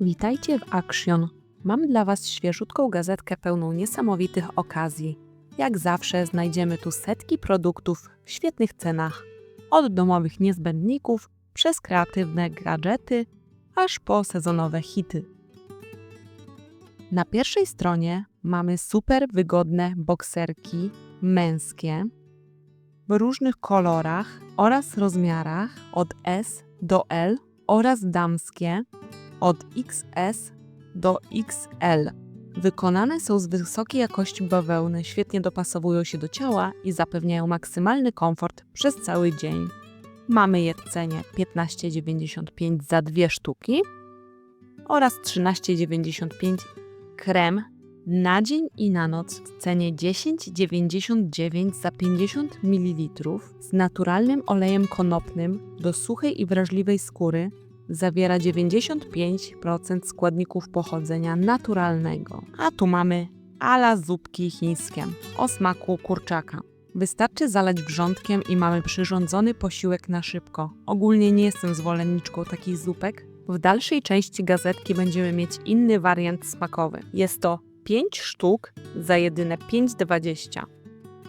Witajcie w Action. Mam dla Was świeżutką gazetkę pełną niesamowitych okazji. Jak zawsze znajdziemy tu setki produktów w świetnych cenach. Od domowych niezbędników, przez kreatywne gadżety, aż po sezonowe hity. Na pierwszej stronie mamy super wygodne bokserki męskie w różnych kolorach oraz rozmiarach od S do L oraz damskie od XS do XL. Wykonane są z wysokiej jakości bawełny, świetnie dopasowują się do ciała i zapewniają maksymalny komfort przez cały dzień. Mamy je w cenie 15,95 za dwie sztuki oraz 13,95 krem na dzień i na noc w cenie 10,99 za 50 ml z naturalnym olejem konopnym do suchej i wrażliwej skóry zawiera 95% składników pochodzenia naturalnego. A tu mamy ala zupki chińskie o smaku kurczaka. Wystarczy zalać wrzątkiem i mamy przyrządzony posiłek na szybko. Ogólnie nie jestem zwolenniczką takich zupek. W dalszej części gazetki będziemy mieć inny wariant smakowy. Jest to 5 sztuk za jedyne 5,20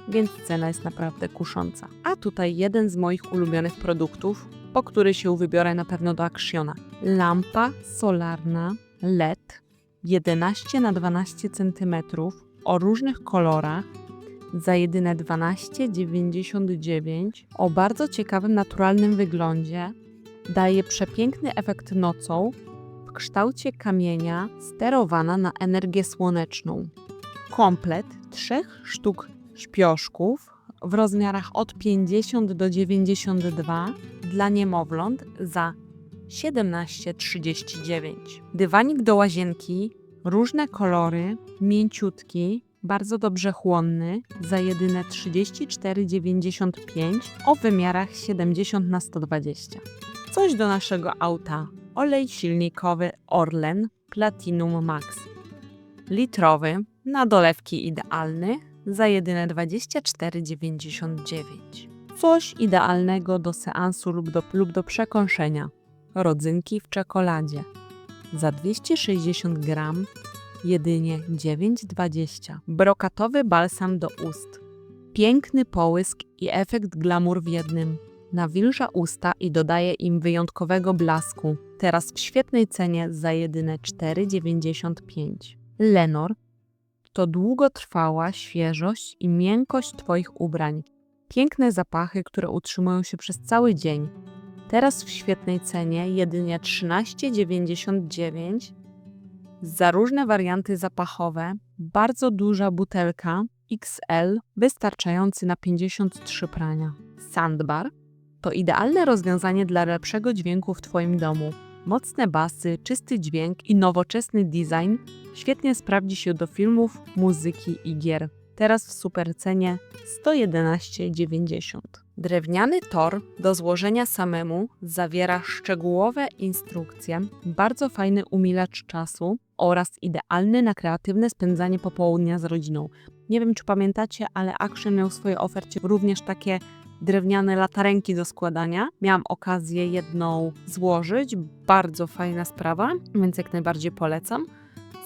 więc cena jest naprawdę kusząca. A tutaj jeden z moich ulubionych produktów, po który się wybiorę na pewno do Actiona. Lampa solarna LED 11 na 12 cm o różnych kolorach za jedyne 12,99 o bardzo ciekawym naturalnym wyglądzie. Daje przepiękny efekt nocą w kształcie kamienia sterowana na energię słoneczną. Komplet trzech sztuk śpioszków w rozmiarach od 50 do 92 dla niemowląt za 17,39. Dywanik do łazienki, różne kolory, mięciutki, bardzo dobrze chłonny, za jedyne 34,95 o wymiarach 70 na 120. Coś do naszego auta. Olej silnikowy Orlen Platinum Max. Litrowy, na dolewki idealny, za jedyne 24,99. Coś idealnego do seansu lub do, lub do przekąszenia. Rodzynki w czekoladzie. Za 260 gram jedynie 9,20. Brokatowy balsam do ust. Piękny połysk i efekt glamour w jednym. Nawilża usta i dodaje im wyjątkowego blasku. Teraz w świetnej cenie za jedyne 4,95. Lenor to długotrwała świeżość i miękkość Twoich ubrań. Piękne zapachy, które utrzymują się przez cały dzień. Teraz w świetnej cenie jedynie 13,99 za różne warianty zapachowe, bardzo duża butelka XL wystarczający na 53 prania. Sandbar to idealne rozwiązanie dla lepszego dźwięku w Twoim domu. Mocne basy, czysty dźwięk i nowoczesny design świetnie sprawdzi się do filmów, muzyki i gier. Teraz w super cenie 111,90. Drewniany tor do złożenia samemu zawiera szczegółowe instrukcje, bardzo fajny umilacz czasu oraz idealny na kreatywne spędzanie popołudnia z rodziną. Nie wiem, czy pamiętacie, ale Action miał w swojej ofercie również takie drewniane latarenki do składania. Miałam okazję jedną złożyć, bardzo fajna sprawa, więc jak najbardziej polecam.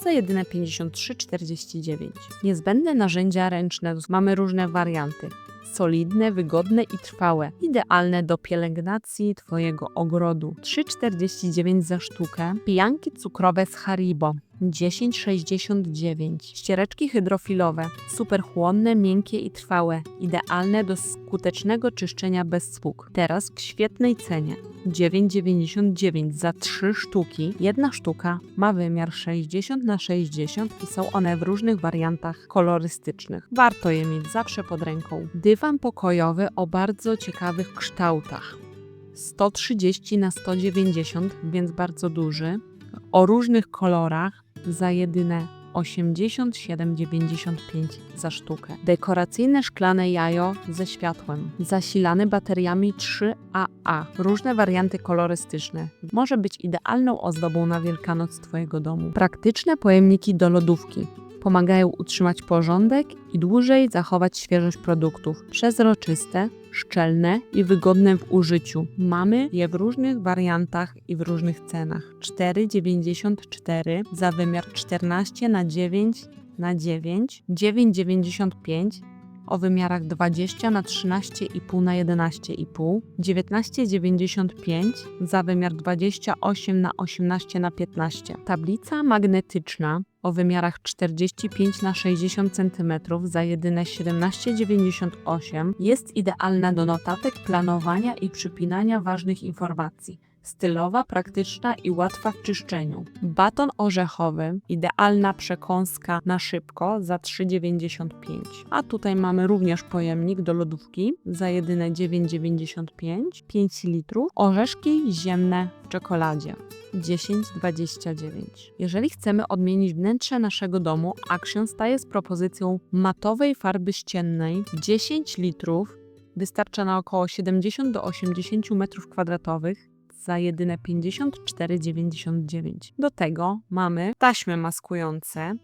Za jedyne 53,49. Niezbędne narzędzia ręczne mamy różne warianty. Solidne, wygodne i trwałe. Idealne do pielęgnacji Twojego ogrodu. 3,49 za sztukę. Pijanki cukrowe z Haribo. 10,69. Ściereczki hydrofilowe. Superchłonne, miękkie i trwałe. Idealne do skutecznego czyszczenia bez spłuk. Teraz w świetnej cenie. 9,99 za 3 sztuki. Jedna sztuka ma wymiar 60 na 60 i są one w różnych wariantach kolorystycznych. Warto je mieć zawsze pod ręką. Dywan pokojowy o bardzo ciekawych kształtach. 130 na 190, więc bardzo duży. O różnych kolorach za jedyne 87,95 za sztukę. Dekoracyjne szklane jajo ze światłem, zasilane bateriami 3AA. Różne warianty kolorystyczne. Może być idealną ozdobą na Wielkanoc Twojego domu. Praktyczne pojemniki do lodówki. Pomagają utrzymać porządek i dłużej zachować świeżość produktów. Przezroczyste, szczelne i wygodne w użyciu. Mamy je w różnych wariantach i w różnych cenach. 4,94 za wymiar 14 na 9 na 9, 9,95 o wymiarach 20 na 13,5 na 11,5, 19,95 za wymiar 28 na 18 na 15. Tablica magnetyczna o wymiarach 45 na 60 cm za jedyne 17,98 jest idealna do notatek, planowania i przypinania ważnych informacji. Stylowa, praktyczna i łatwa w czyszczeniu. Baton orzechowy, idealna przekąska na szybko za 3,95. A tutaj mamy również pojemnik do lodówki za jedyne 9,95, 5 litrów. Orzeszki ziemne w czekoladzie. 10,29. Jeżeli chcemy odmienić wnętrze naszego domu, Action staje z propozycją matowej farby ściennej 10 litrów. Wystarcza na około 70 do 80 m2 za jedyne 54,99. Do tego mamy taśmy maskujące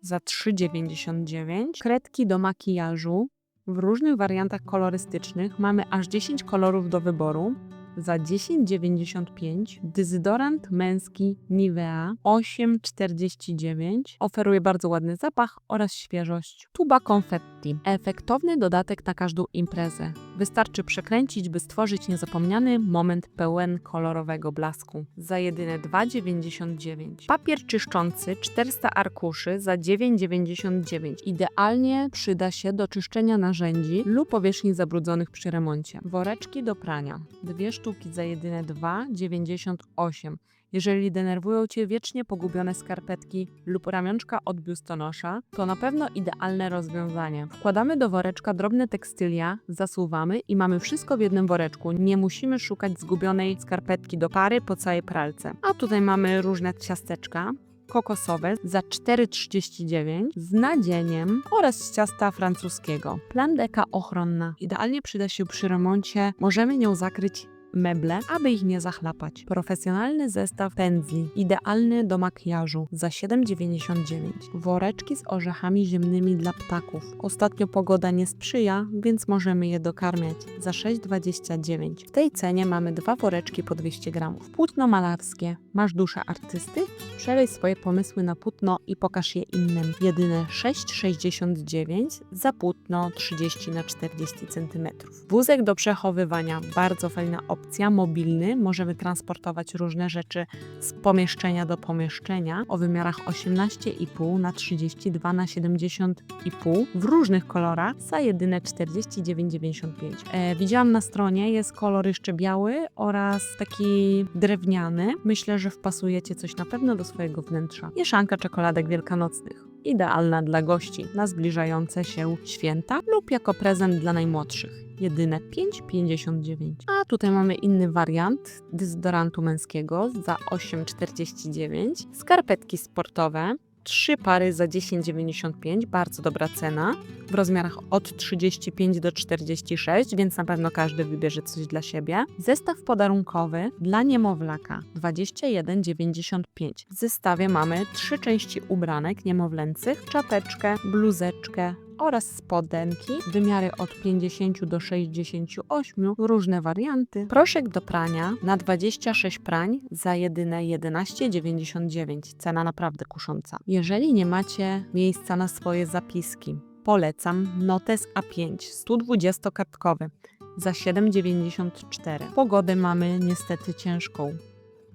za 3,99, kredki do makijażu w różnych wariantach kolorystycznych. Mamy aż 10 kolorów do wyboru za 10,95 dezodorant męski Nivea 8,49 oferuje bardzo ładny zapach oraz świeżość. Tuba konfetti. Efektowny dodatek na każdą imprezę. Wystarczy przekręcić, by stworzyć niezapomniany moment pełen kolorowego blasku. Za jedyne 2,99. Papier czyszczący 400 arkuszy za 9,99. Idealnie przyda się do czyszczenia narzędzi lub powierzchni zabrudzonych przy remoncie. Woreczki do prania. Dwie sztuki za jedyne 2,98. Jeżeli denerwują Cię wiecznie pogubione skarpetki lub ramionczka od biustonosza, to na pewno idealne rozwiązanie. Wkładamy do woreczka drobne tekstylia, zasuwamy i mamy wszystko w jednym woreczku. Nie musimy szukać zgubionej skarpetki do pary po całej pralce. A tutaj mamy różne ciasteczka kokosowe za 4,39 z nadzieniem oraz ciasta francuskiego. Plandeka ochronna. Idealnie przyda się przy remoncie. Możemy nią zakryć meble, aby ich nie zachlapać. Profesjonalny zestaw pędzli, idealny do makijażu za 7,99. Woreczki z orzechami ziemnymi dla ptaków. Ostatnio pogoda nie sprzyja, więc możemy je dokarmiać za 6,29. W tej cenie mamy dwa woreczki po 200 gramów. Płótno malarskie. Masz duszę artysty? Przelej swoje pomysły na płótno i pokaż je innym. Jedyne 6,69 za płótno 30 na 40 cm. Wózek do przechowywania. Bardzo fajna opcja. Mobilny. Możemy transportować różne rzeczy z pomieszczenia do pomieszczenia o wymiarach 18,5 na 32 na 70,5 w różnych kolorach za jedyne 49,95. E, widziałam na stronie, jest kolor jeszcze biały oraz taki drewniany. Myślę, że wpasujecie coś na pewno do swojego wnętrza. Mieszanka czekoladek wielkanocnych. Idealna dla gości na zbliżające się święta lub jako prezent dla najmłodszych. Jedyne 5,59. A tutaj mamy inny wariant dezodorantu męskiego za 8,49. Skarpetki sportowe. Trzy pary za 10,95, bardzo dobra cena, w rozmiarach od 35 do 46, więc na pewno każdy wybierze coś dla siebie. Zestaw podarunkowy dla niemowlaka 21,95. W zestawie mamy trzy części ubranek niemowlęcych, czapeczkę, bluzeczkę, oraz spodenki, wymiary od 50 do 68, różne warianty. Proszek do prania na 26 prań za jedyne 11,99. Cena naprawdę kusząca. Jeżeli nie macie miejsca na swoje zapiski, polecam Notes A5 120-kartkowy za 7,94. Pogodę mamy niestety ciężką.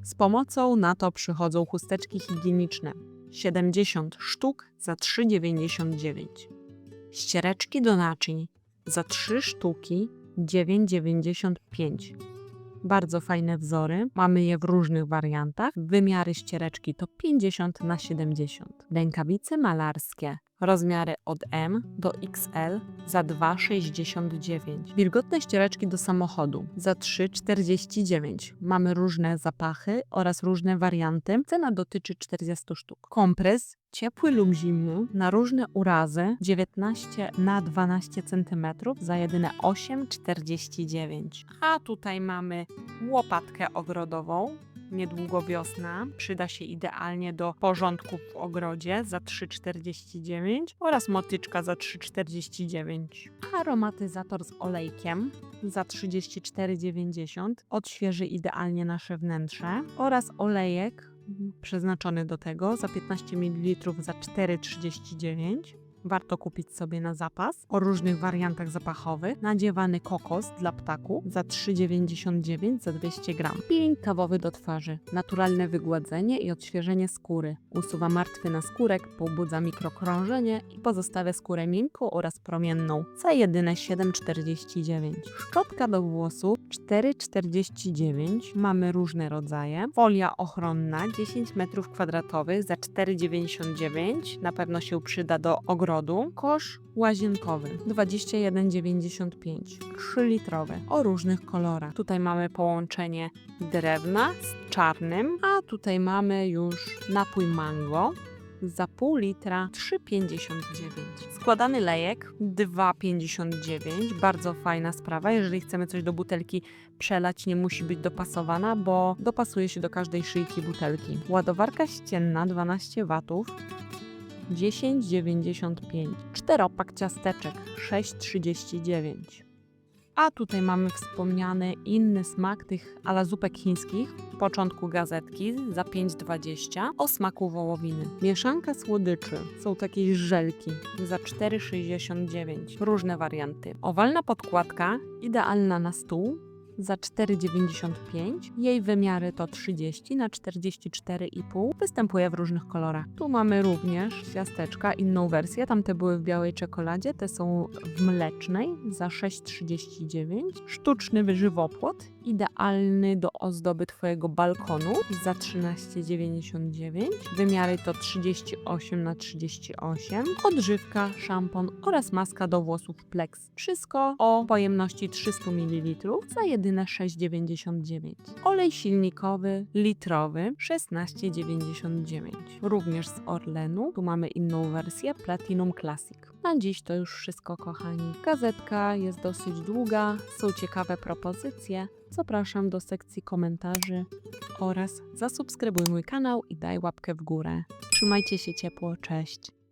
Z pomocą na to przychodzą chusteczki higieniczne. 70 sztuk za 3,99. Ściereczki do naczyń za 3 sztuki 9,95. Bardzo fajne wzory, mamy je w różnych wariantach. Wymiary ściereczki to 50 na 70. Rękawice malarskie rozmiary od M do XL za 2,69. Wilgotne ściereczki do samochodu za 3,49. Mamy różne zapachy oraz różne warianty. Cena dotyczy 40 sztuk. Kompres ciepły lub zimny na różne urazy 19 na 12 cm za jedyne 8,49. A tutaj mamy łopatkę ogrodową niedługo wiosna, przyda się idealnie do porządków w ogrodzie za 3,49 oraz motyczka za 3,49. Aromatyzator z olejkiem za 34,90 odświeży idealnie nasze wnętrze oraz olejek przeznaczony do tego za 15 ml za 4,39. Warto kupić sobie na zapas o różnych wariantach zapachowych. Nadziewany kokos dla ptaku za 3,99 za 200 gram. Peeling kawowy do twarzy. Naturalne wygładzenie i odświeżenie skóry. Usuwa martwy naskórek, pobudza mikrokrążenie i pozostawia skórę miękką oraz promienną za jedyne 7,49. Szczotka do włosów 4,49. Mamy różne rodzaje. Folia ochronna 10 m2 za 4,99. Na pewno się przyda do ogrodu. Kosz łazienkowy 21,95. 3-litrowy o różnych kolorach. Tutaj mamy połączenie drewna z czarnym, a tutaj mamy już napój mango za pół litra 3,59. Składany lejek 2,59. Bardzo fajna sprawa. Jeżeli chcemy coś do butelki przelać, nie musi być dopasowana, bo dopasuje się do każdej szyjki butelki. Ładowarka ścienna 12 watów 10,95. Czteropak ciasteczek 6,39. A tutaj mamy wspomniany inny smak tych ala zupek chińskich w początku gazetki za 5,20 o smaku wołowiny. Mieszanka słodyczy są takie żelki za 4,69. Różne warianty. Owalna podkładka idealna na stół za 4,95. Jej wymiary to 30 na 44,5. Występuje w różnych kolorach. Tu mamy również ciasteczka, inną wersję. Tamte były w białej czekoladzie, te są w mlecznej za 6,39. Sztuczny żywopłot, idealny do ozdoby Twojego balkonu za 13,99. Wymiary to 38 na 38. Odżywka, szampon oraz maska do włosów Plex. Wszystko o pojemności 300 ml za jedyne 6,99. Olej silnikowy litrowy 16,99. Również z Orlenu. Tu mamy inną wersję Platinum Classic. Na dziś to już wszystko, kochani. Gazetka jest dosyć długa, są ciekawe propozycje. Zapraszam do sekcji komentarzy oraz zasubskrybuj mój kanał i daj łapkę w górę. Trzymajcie się ciepło, cześć!